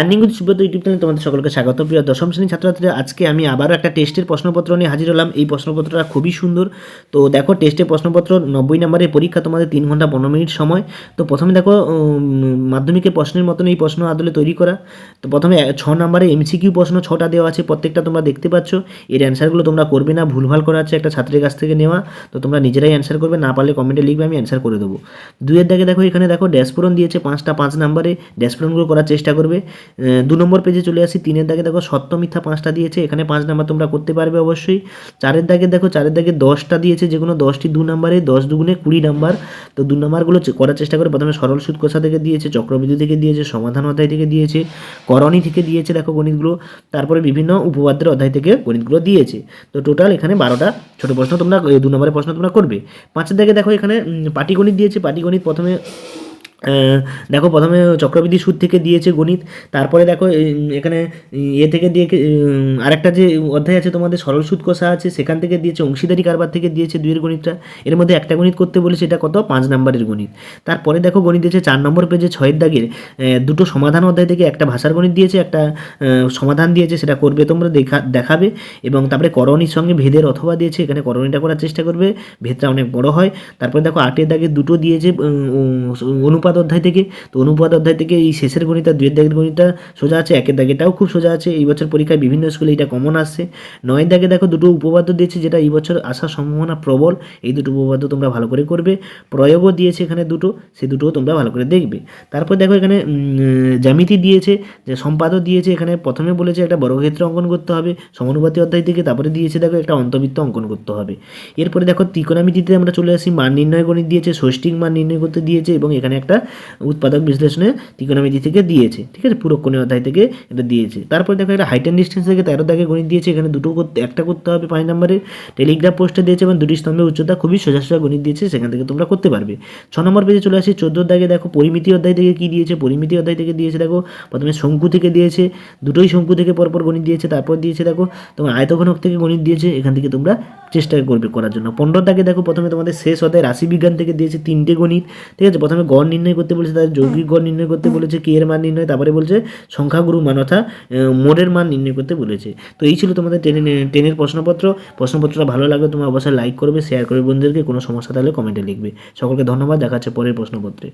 Earning with Subrata YouTube চ্যানেলে তোমাদের সকলকে স্বাগত। প্রিয় দশম শ্রেণির ছাত্রছাত্রীরা, আজকে আমি আবারও একটা টেস্টের প্রশ্নপত্র নিয়ে হাজির হলাম। এই প্রশ্নপত্রটা খুবই সুন্দর। তো দেখো টেস্টের প্রশ্নপত্র নব্বই নম্বরের পরীক্ষা তোমাদের তিন ঘণ্টা পনেরো মিনিট সময়। তো প্রথমে দেখো মাধ্যমিকের প্রশ্নের মতন এই প্রশ্ন আদলে তৈরি করা। তো প্রথমে ছ নম্বরে এমসিকিউ প্রশ্ন ছটা দেওয়া আছে, প্রত্যেকটা তোমরা দেখতে পাচ্ছ। এর অ্যান্সারগুলো তোমরা করবে না, ভুলভাল করা আছে একটা ছাত্রের কাছ থেকে নেওয়া। তো তোমরা নিজেরাই অ্যান্সার করবে, না পারলে কমেন্টে লিখবে, আমি অ্যান্সার করে দেবো। দুইয়ের দাগে দেখো, এখানে দেখো ড্যাশপোরন দিয়েছে পাঁচটা পাঁচ নাম্বারে। ড্যাশপোরনগুলো করার চেষ্টা করবে। দু নম্বর পেজে চলে আসি। তিনের দাগে দেখো, সত্য, মিথ্যা পাঁচটা দিয়েছে। এখানে পাঁচ নাম্বার তোমরা করতে পারবে অবশ্যই। চারের দাগে দেখো, চারের দাগে দশটা দিয়েছে যে কোনো দশটি দু নম্বরে, দশ দুগুণে কুড়ি নাম্বার। তো দু নম্বরগুলো করার চেষ্টা করে। প্রথমে সরল সুদ কোষা থেকে দিয়েছে? চক্রবৃদ্ধি থেকে দিয়েছে, সমাধান অধ্যায় থেকে দিয়েছে, করণী থেকে দিয়েছে, দেখো গণিতগুলো। তারপরে বিভিন্ন উপপাদ্যের অধ্যায় থেকে গণিতগুলো দিয়েছে। তো টোটাল এখানে বারোটা ছোট প্রশ্ন তোমরা দু নম্বরের প্রশ্ন তোমরা করবে। পাঁচের দাগে দেখো এখানে পাটিগণিত দিয়েছে। পাটিগণিত প্রথমে দেখো প্রথমে চক্রবৃদ্ধি সুদ থেকে দিয়েছে গণিত তারপরে দেখো এখানে এ থেকে দিয়ে আরেকটা যে অধ্যায় আছে তোমাদের সরল সুদ কষা আছে সেখান থেকে দিয়েছে অংশীদারি কারবার থেকে দিয়েছে দুইয়ের গণিতটা। এর মধ্যে একটা গণিত করতে বলেছে এটা কত? পাঁচ নম্বরের গণিত। তারপরে দেখো গণিত দিয়েছে চার নম্বর পেজে ছয়ের দাগের দুটো সমাধান অধ্যায় থেকে একটা ভাষার গণিত দিয়েছে একটা সমাধান দিয়েছে সেটা করবে তোমরা দেখা দেখাবে। এবং তারপরে করণীর সঙ্গে ভেদের অথবা দিয়েছে এখানে করণীটা করার চেষ্টা করবে ভেদটা অনেক বড় হয়। তারপরে দেখো আটের দাগে দুটো দিয়েছে উম, অনুপাত অধ্যায় থেকে। তো অনুপাত অধ্যায় থেকে এই শেষের গণিতটা, দুয়ের দাগের গণিতটা সোজা আছে, একের দাগেটাও খুব সোজা আছে। এই বছর পরীক্ষায় বিভিন্ন স্কুলে এটা কমন আসছে। নয়ের দাগে দেখো দুটো উপপাদ্য দিয়েছে, যেটা এই বছর আসার সম্ভাবনা প্রবল। এই দুটো উপপাদ্য তোমরা ভালো করে করবে। প্রয়োগও দিয়েছে এখানে দুটো, সে দুটোও তোমরা ভালো করে দেখবে। তারপর দেখো এখানে জ্যামিতি দিয়েছে, যে সম্পাদক দিয়েছে, এখানে প্রথমে বলেছে একটা বর্গক্ষেত্র অঙ্কন করতে হবে। সমানুপাতি অধ্যায় থেকে তারপরে দিয়েছে দেখো একটা অন্তবৃত্ত অঙ্কন করতে হবে। এরপরে দেখো ত্রিকোণামিতিতে আমরা চলে আসি, মান নির্ণয় গণিত দিয়েছে ষষ্ঠিক মান নির্ণয় করতে দিয়েছে, এবং এখানে একটা উৎপাদক বিশ্লেষণে ত্রিকোণামিতি থেকে দিয়েছে, ঠিক আছে? পুরো কোণের অধ্যায় থেকে এটা দিয়েছে। তারপরে দেখো একটা হাইট অ্যান্ড ডিস্টেন্স থেকে তেরো দাগে গণিত দিয়েছে, এখানে দুটো করতে, একটা করতে হবে পাঁচ নম্বরে। টেলিগ্রাফ পোস্টে দিয়েছে এবং দুটি স্তম্ভের উচ্চতা খুবই সোজা সোজা গণিত দিয়েছে, সেখান থেকে তোমরা করতে পারবে। ছ নম্বর পেজে চলে আসি, চোদ্দ দাগে দেখো পরিমিতি অধ্যায় থেকে কী দিয়েছে? পরিমিতি অধ্যায় থেকে দিয়েছে দেখো, প্রথমে শঙ্কু থেকে দিয়েছে, দুটোই শঙ্কু থেকে পরপর গণিত দিয়েছে, তারপর দিয়েছে দেখো, তোমার আয়তঘনক থেকে গণিত দিয়েছে, এখান থেকে তোমরা চেষ্টা করবে করার জন্য। পনেরো দাগে দেখো প্রথমে তোমাদের শেষ অধ্যায় রাশিবিজ্ঞান থেকে দিয়েছে তিনটে গণিত, ঠিক আছে? প্রথমে গড় নির্ণয় করতে বলেছে, তাদের যৌগিক গড় নির্ণয় করতে বলেছে কে এর মান নির্ণয়, তারপরে বলছে সংখ্যাগুরু মান, অর্থাৎ মোডের মান নির্ণয় করতে বলেছে। তো এই ছিল তোমাদের টেনের টেনের প্রশ্নপত্র। প্রশ্নপত্রটা ভালো লাগলে তোমার অবশ্যই লাইক করবে শেয়ার করবে বন্ধুদেরকে, কোনো সমস্যা তাহলে কমেন্টে লিখবে। সকলকে ধন্যবাদ, দেখা হচ্ছে পরের প্রশ্নপত্রে।